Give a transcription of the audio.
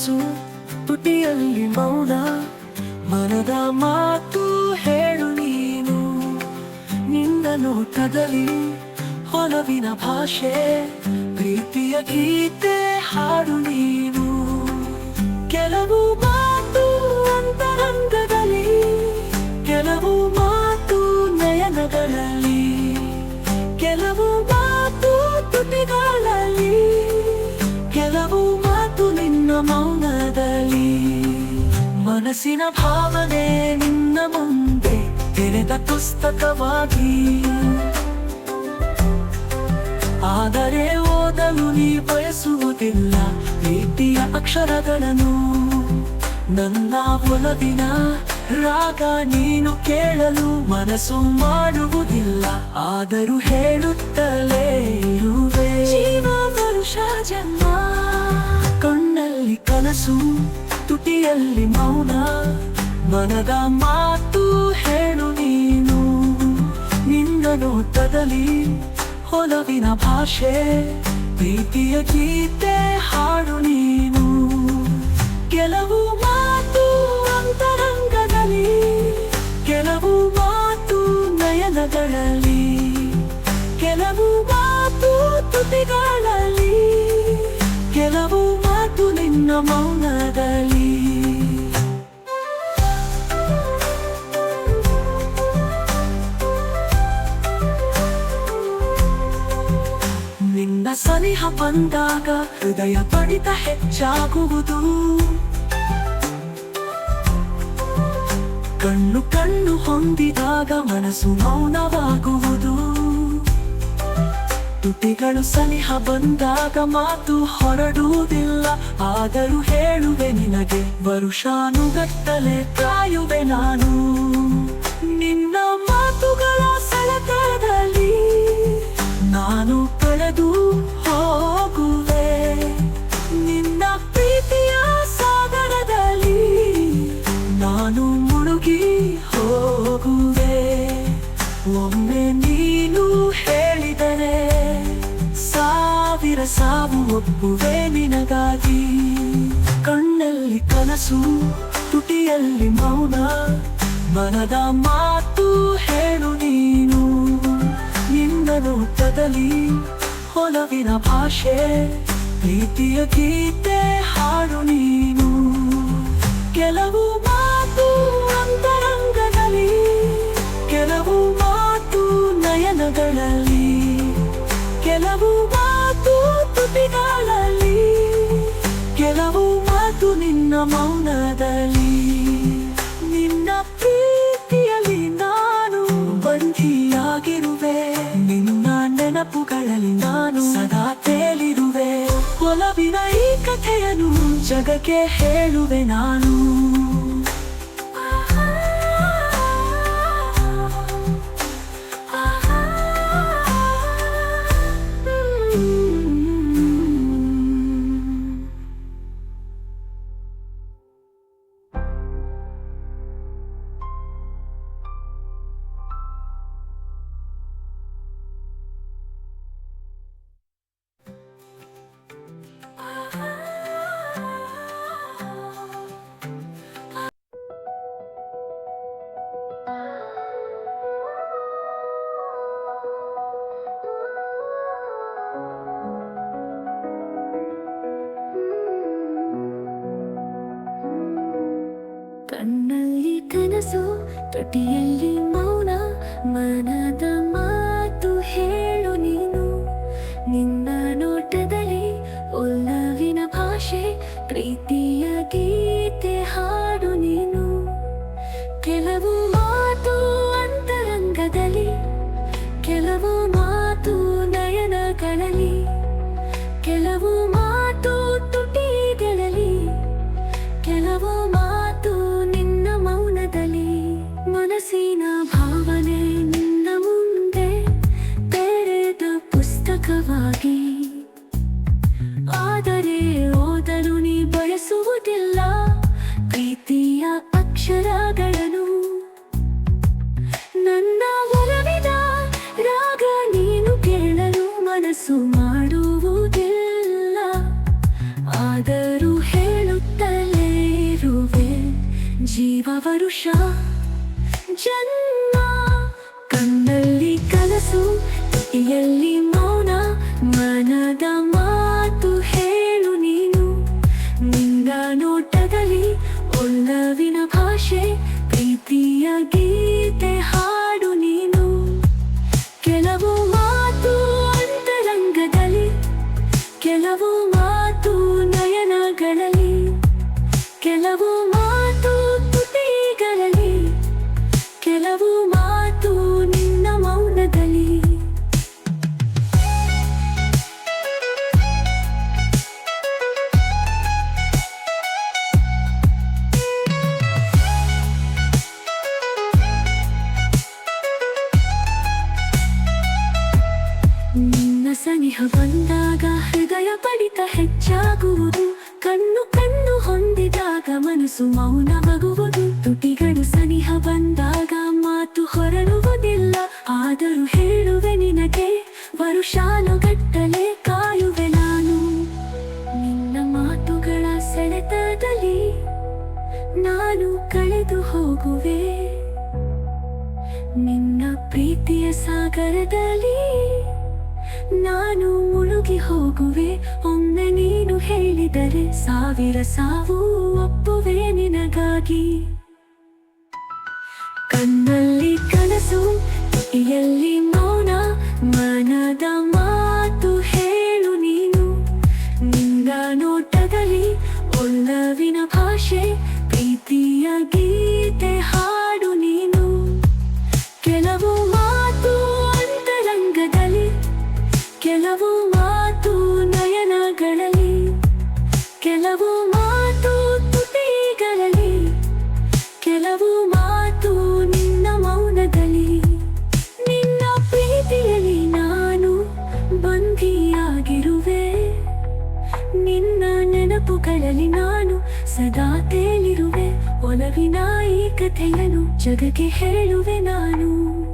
ಕನಸು ತುಟಿಯಲ್ಲಿ ಮೌನ, ಮನದ ಮಾತು ಹೇಳು ನೀನು. ನಿನ್ನ ನೋಟದಲ್ಲಿ ಹೊಲವಿನ ಭಾಷೆ, ಪ್ರೀತಿಯ ಗೀತೆ ಹಾಡು ನೀನು. ಕೆಲವು ಭಾವನೆ ನಿನ್ನ ಮುಂದೆ ತೆರೆದ ಪುಸ್ತಕವಾಗಿ. ಆದರೆ ಓದಲು ನೀ ಬಯಸುವುದಿಲ್ಲ, ಪ್ರೀತಿಯ ಅಕ್ಷರಗಳನ್ನು. ನನ್ನ ದಿನ ರಾಗ ನೀನು ಕೇಳಲು ಮನಸ್ಸು ಮಾಡುವುದಿಲ್ಲ, ಆದರೂ ಹೇಳುತ್ತಲೇ ಇರುವೆ. ಜನ್ಮ, ಕಣ್ಣಲ್ಲಿ ಕನಸು, ತುಟಿಯಲ್ಲಿ ಮೌನ. ಮನದ ಮಾತು ಹೇಳು ನೀನು. ನಿನ್ನ ನೋಟದಲ್ಲಿ ಹೊಲವಿನ ಭಾಷೆ ಪ್ರೀತಿಯ ಗೀತೆ ಹಾಡು ನೀನು. ಸನಿಹ ಬಂದಾಗ ಹೃದಯ ಬಡಿತ ಹೆಚ್ಚಾಗುವುದು. ಕಣ್ಣು ಕಣ್ಣು ಹೊಂದಿದಾಗ ಮನಸ್ಸು ಮೌನವಾಗುವುದು. ತುಟಿಗಳು ಸನಿಹ ಬಂದಾಗ ಮಾತು ಹೊರಡುವುದಿಲ್ಲ. ಆದರೂ ಹೇಳುವೆ ನಿನಗೆ, ವರುಷಾನುಗಟ್ಟಲೆ ಕಾಯುವೆ ನಾನು. ಸಾವು ಒಪ್ಪುವೆ ನಿನಗಾಗಿ. ಕಣ್ಣಲ್ಲಿ ಕನಸು, ತುಟಿಯಲ್ಲಿ ಮೌನ. ಮನದ ಮಾತು ಹೇಳು ನೀನು. ನಿನ್ನ ನೋಟದಲ್ಲಿ ಹೊಲವಿನ ಭಾಷೆ. ಪ್ರೀತಿಯ ಗೀತೆ ಹಾಡು ನೀನು. ಕೆಲವು ಮೌನದಲ್ಲಿ ನಿನ್ನ ಪ್ರೀತಿಯಲ್ಲಿ ನಾನು ಬಂಧಿಯಾಗಿರುವೆ. ನಿನ್ನ ನೆನಪುಗಳಲ್ಲಿ ನಾನು ಸದಾ ತೇಲಿರುವೆ. ಒಲವಿನ ಈ ಕಥೆಯನ್ನು ಜಗಕ್ಕೆ ಹೇಳುವೆ ನಾನು. ತುಟಿಯಲ್ಲಿ ಮೌನ, ಮನದ ಮಾತು ಹೇಳು ನೀನು. ನಿನ್ನ ನೋಟದಲ್ಲಿ ಒಲ್ಲವಿನ ಭಾಷೆ, ಪ್ರೀತಿಯ ಗೀತೆ ಹಾಡು ನೀನು. ಕೆಲವು ಮಾತು ಅಂತರಂಗದಲ್ಲಿ, ಕೆಲವು ಮಾತು ನಯನಗಳಲ್ಲಿ, ಕೆಲವು ಜನ ಜನ್ಮ ಕಣ್ಣಲ್ಲಿ ಕನಸು ಎಲ್ಲಿ ಸನಿಹ ಬಂದಾಗ ಹೃದಯ ಬಡಿತ ಹೆಚ್ಚಾಗುವುದು ಕಣ್ಣು ಕಣ್ಣು ಹೊಂದಿದಾಗ ಮನಸ್ಸು ಮೌನವಾಗುವುದು. ತುಟಿಗಳು ಸನಿಹ ಬಂದಾಗ ಮಾತು ಹೊರಡುವುದಿಲ್ಲ. ಆದರೂ ಹೇಳುವೆ ನಿನಗೆ, ವರುಷಾನುಗಟ್ಟಲೆ ಹೋಗುವೆ. ಒಮ್ಮೆ ನೀನು ಹೇಳಿದರೆ ಸಾವಿರ ಸಾವು ಒಪ್ಪುವೆ ನಿನಗಾಗಿ. ಕಣ್ಣಲ್ಲಿ ಕನಸು ಎಲ್ಲಿ ನೆನಪುಗಳಲ್ಲಿ ನಾನು ಸದಾ ತೇಲಿರುವೆ ಒಲವಿನ ಈ ಕಥೆಯನ್ನು ಜಗಕ್ಕೆ ಹೇಳುವೆ ನಾನು.